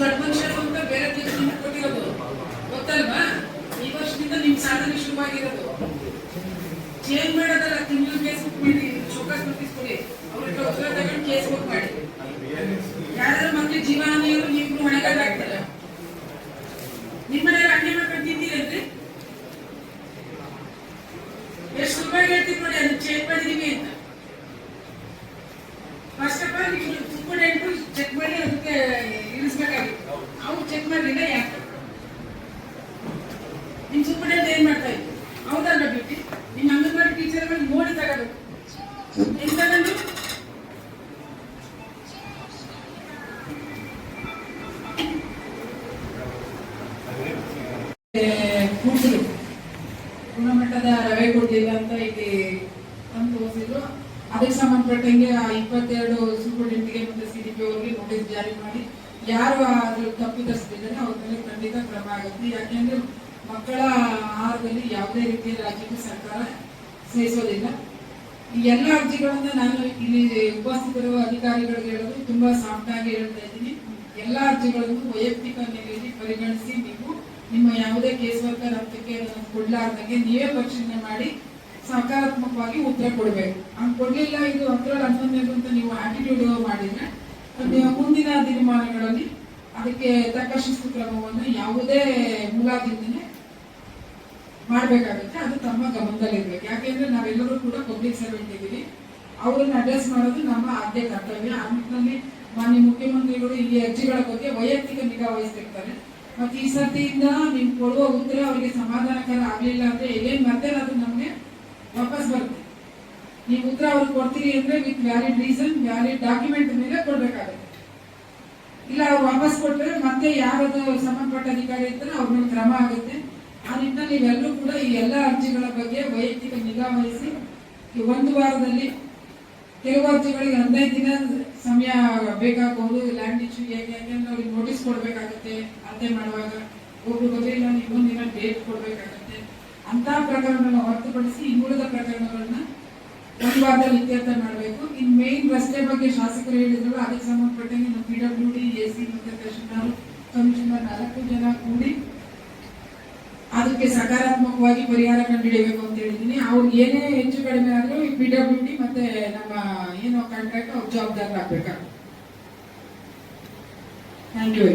ದೊಡ್ಡ ಅಂತ ಬೇರೆ ಗೊತ್ತಲ್ವಾ? ಈ ವರ್ಷದಿಂದ ನಿಮ್ ಸಾಧನೆ ಚೇಂಜ್ ಮಾಡೋದಲ್ಲ? ಕೇಸ್ ಬುಕ್ ಮಾಡಿ ಉತ್ತರ ಕೇಸ್ ಬುಕ್ ಮಾಡಿ. ಯಾರಾದ್ರೂ ಮಕ್ಳಿಗೆ ಜೀವಹಾನಿಯವರು ಕೂಡಿಸಿದ್ರು ಗುಣಮಟ್ಟದ ರವೆ ಕೊಡ್ಲಿಲ್ಲ ಅಂತ ಇಲ್ಲಿ ತಂದು ತೋರಿಸಿದ್ರು. ಅದಕ್ಕೆ ಸಂಬಂಧಪಟ್ಟಂಗೆ ಆ ಇಪ್ಪತ್ತೆರಡು ಸೂಪರ್ಡೆಂಟ್ಗೆ ಮತ್ತೆ ಸಿ ಡಿ ಪಿ ಅವರಿಗೆ ನೋಟಿಸ್ ಜಾರಿ ಮಾಡಿ, ಯಾರು ಅದ್ರ ತಪ್ಪಿತಸ್ಥರಿದ್ದಾರೆ ಅವ್ರ ಮೇಲೆ ಖಂಡಿತ ಕ್ರಮ ಆಗುತ್ತೆ. ಯಾಕೆಂದ್ರೆ ಮಕ್ಕಳ ಆಹಾರದಲ್ಲಿ ಯಾವುದೇ ರೀತಿಯ ರಾಜ್ಯಕ್ಕೂ ಸರ್ಕಾರ ಸೇರಿಸೋದಿಲ್ಲ. ಈ ಎಲ್ಲ ಅರ್ಜಿಗಳನ್ನ ನಾನು ಇಲ್ಲಿ ಉಪಸ್ಥಿತರುವ ಅಧಿಕಾರಿಗಳಿಗೆ ಹೇಳೋದು ತುಂಬಾ ಸಾಫ್ಟ್ ಆಗಿ ಹೇಳ್ತಾ ಇದ್ದೀನಿ. ಎಲ್ಲ ಅರ್ಜಿಗಳನ್ನು ವೈಯಕ್ತಿಕ ನೆಲೆಯಲ್ಲಿ ಪರಿಗಣಿಸಿ ನೀವು ನಿಮ್ಮ ಯಾವುದೇ ಕೇಸ್ ವರ್ಕರ್ ಹತ್ತಕ್ಕೆ ಕೊಡ್ಲಾರ್ದಂಗೆ ನೀವೇ ಪರಿಶೀಲನೆ ಮಾಡಿ ಸಕಾರಾತ್ಮಕವಾಗಿ ಉತ್ತರ ಕೊಡಬೇಕು. ಹಂಗ್ ಕೊಡ್ಲಿಲ್ಲ, ಇದು ಹತ್ತರಲ್ಲಿ ಹನ್ನೊಂದನೇದು ಅಂತ ನೀವು ಆಟಿಟ್ಯೂಡ್ ಮಾಡಿದ್ರೆ ಮುಂದಿನ ದಿನಮಾನಗಳಲ್ಲಿ ಅದಕ್ಕೆ ತಕ್ಕ ಶಿಸ್ತು ಕ್ರಮವನ್ನು ಯಾವುದೇ ಮೂಲಾದಿಂದನೇ ಮಾಡಬೇಕಾಗುತ್ತೆ. ಅದು ತಮ್ಮ ಗಮನದಲ್ಲಿರ್ಬೇಕು. ಯಾಕೆಂದ್ರೆ ನಾವೆಲ್ಲರೂ ಕೂಡ ಪಬ್ಲಿಕ್ ಸರ್ವೆಂಟ್ ಇದ್ದೀವಿ. ಅವರನ್ನು ಅಡ್ರೆಸ್ ಮಾಡೋದು ನಮ್ಮ ಆದ್ಯ ಕರ್ತವ್ಯ. ಆ ನಿಟ್ಟಿನಲ್ಲಿ ಮಾನ್ಯ ಮುಖ್ಯಮಂತ್ರಿಗಳು ಇಲ್ಲಿ ಅರ್ಜಿಗಳ ಬಗ್ಗೆ ವೈಯಕ್ತಿಕ ನಿಗಾ ವಹಿಸ್ತಿರ್ತಾರೆ. ಮತ್ತೆ ಈ ಸರ್ತಿಯಿಂದ ನೀವು ಕೊಡುವ ಉತ್ತರ ಅವರಿಗೆ ಸಮಾಧಾನಕರ ಆಗ್ಲಿಲ್ಲ ಅಂದ್ರೆ ಎಲ್ಲೇನ್ ಮತ್ತೆ ಅದು ನಮ್ಗೆ ವಾಪಸ್ ಬರುತ್ತೆ. ನೀವು ಉತ್ತರ ಅವ್ರಿಗೆ ಕೊಡ್ತೀರಿ ಅಂದ್ರೆ with valid reason valid document ಮೇಲೆ ಕೊಡ್ಬೇಕಾಗುತ್ತೆ. ಇಲ್ಲ, ಅವ್ರು ವಾಪಸ್ ಕೊಟ್ಟರೆ ಮತ್ತೆ ಯಾರದು ಸಂಬಂಧಪಟ್ಟ ಅಧಿಕಾರಿ ಇರ್ತಾರೆ ಅವ್ರ ಮೇಲೆ ಕ್ರಮ ಆಗುತ್ತೆ. ಆ ನಿಟ್ಟಿನಲ್ಲಿ ನೀವೆಲ್ಲರೂ ಕೂಡ ಈ ಎಲ್ಲ ಅರ್ಜಿಗಳ ಬಗ್ಗೆ ವೈಯಕ್ತಿಕ ನಿಗಾ ವಹಿಸಿ ಒಂದು ವಾರದಲ್ಲಿ ಕೆಲವು ಅರ್ಜಿಗಳಿಗೆ ಹದಿನೈದು ದಿನ ಸಮಯ ಬೇಕಾಗಬಹುದು ಲ್ಯಾಂಡ್ ಇಶ್ಯೂ ಹೇಗೆ ಯಾಕೆಂದ್ರೆ ಅವ್ರಿಗೆ ನೋಟಿಸ್ ಕೊಡ್ಬೇಕಾಗುತ್ತೆ. ಅಂತೆ ಮಾಡುವಾಗ ಒಬ್ರು ಗೊತ್ತಿಲ್ಲ ನೀವು ದಿನ ಡೇಟ್ ಕೊಡ್ಬೇಕಾಗುತ್ತೆ. ಅಂತ ಪ್ರಕರಣಗಳನ್ನ ಹೊರತುಪಡಿಸಿ ಇನ್ನುಳಿದ ಪ್ರಕರಣಗಳನ್ನ ಒಂದು ವಾರದಲ್ಲಿ ಇತ್ಯರ್ಥ ಮಾಡಬೇಕು. ಇನ್ ಮೇನ್ ರಸ್ತೆ ಬಗ್ಗೆ ಶಾಸಕರು ಹೇಳಿದ್ರು. ಅದಕ್ಕೆ ಸಂಬಂಧಪಟ್ಟಂಗೆ ನಮ್ಮ P W D A C ಮತ್ತೆ ಕಮಿಷನರ್ ನಾಲ್ಕು ಜನ ಕೂಡಿ ಅದಕ್ಕೆ ಸಕಾರಾತ್ಮಕವಾಗಿ ಪರಿಹಾರ ಕಂಡುಹಿಡಿಯಬೇಕು ಅಂತ ಹೇಳಿದ್ದೀನಿ ಅವ್ರು ಏನೇ ಹೆಚ್ಚು ಕಡಿಮೆ ಆದ್ರೂ ಈ ಪಿ ಮತ್ತೆ ನಮ್ಮ ಏನು ಕಾಂಟ್ರಾಕ್ಟ್ ಅವ್ರ ಜವಾಬ್ದಾರರಾಗಬೇಕಾಗುತ್ತೆ ಥ್ಯಾಂಕ್ ಯು